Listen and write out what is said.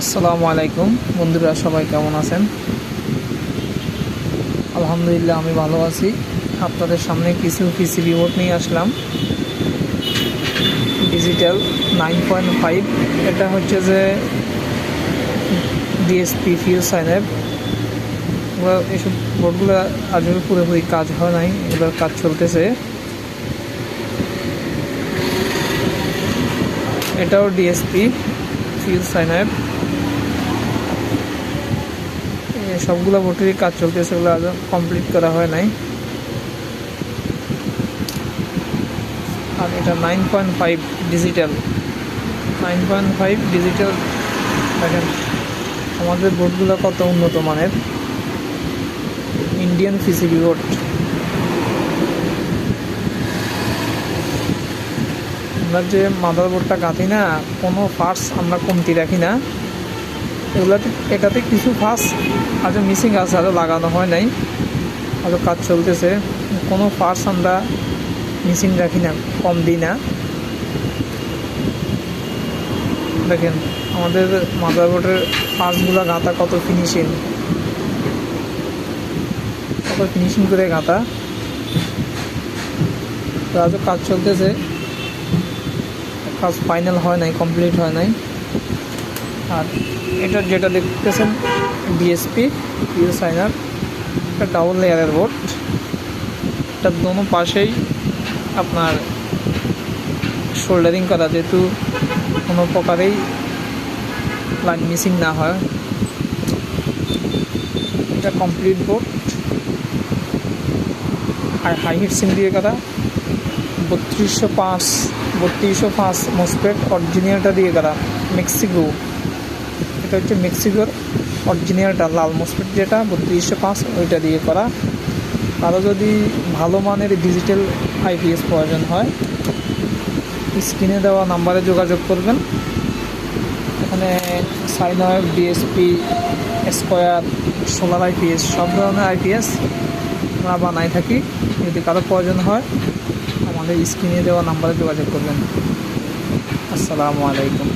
আসসালামু আলাইকুম। বন্ধুরা, সবাই কেমন আছেন? আলহামদুলিল্লাহ, আমি ভালো আছি। আপনাদের সামনে কিছু পিসিবি বোর্ড নিয়ে আসলাম। ডিজিটাল নাইন পয়েন্ট ফাইভ এটা হচ্ছে যে ডিএসপি ফিউ সাইনের এসব বোর্ডগুলো আজকে পুরোপুরি কাজ হয় নাই, এবার কাজ চলতেছে। এটাও ডিএসপি ফিউজ সাইনার সবগুলো বোর্ডেরই কাজ চলতেছে সেগুলো আজও কমপ্লিট করা হয় নাই। আর এটা nine point five digital nine point five digital দেখেন, আমাদের বোর্ডগুলো কত উন্নত মানের। Indian PCB board. আমরা যে মাদার বোর্ডটা গাঁথি না, কোনো পার্টস আমরা কমতি রাখি না। এগুলাতে এটাতে কিছু পার্টস আজও মিসিং আছে আরও লাগানো হয় নাই। আরও কাজ চলতেছে। কোনো পার্টস আমরা মিসিং রাখি না, কম দিই না। দেখেন, আমাদের মাদার বোর্ডের পার্টসগুলো গাঁথা কত ফিনিশিং কত ফিনিশিং করে গাঁথা। আজও কাজ চলতেছে। কাজ ফাইনাল হয় নাই কমপ্লিট হয় নাই। আর এটা যেটা দেখতেছেন ডিএসপি ইউ সাইনার একটা ডাবল লেয়ারের বোর্ড এটার দোনো পাশেই আপনার শোল্ডারিং করা, যেহেতু কোনো প্রকারেই লাইন মিসিং না হয়। এটা কমপ্লিট বোর্ড আর হাই হিট সিম দিয়ে করা, বত্রিশশো পাঁচ বত্রিশশো পাঁচ মসপেট অরিজিনালটা দিয়ে করা মেক্সিকো এটা হচ্ছে মেক্সিকোর অরিজিনালটা লাল মসপেট যেটা বত্রিশশো পাঁচ, ওইটা দিয়ে করা। আরও যদি ভালো মানের ডিজিটাল আইপিএস প্রয়োজন হয় স্ক্রিনে দেওয়া নাম্বারে যোগাযোগ করবেন। এখানে sine wave DSP, square, solar IPS সব ধরনের আইপিএস আমরা বানাই থাকি। যদি কারও প্রয়োজন হয়, আমাদের স্ক্রিনে দেওয়া নাম্বারে যোগাযোগ করবেন। আসসালামু আলাইকুম।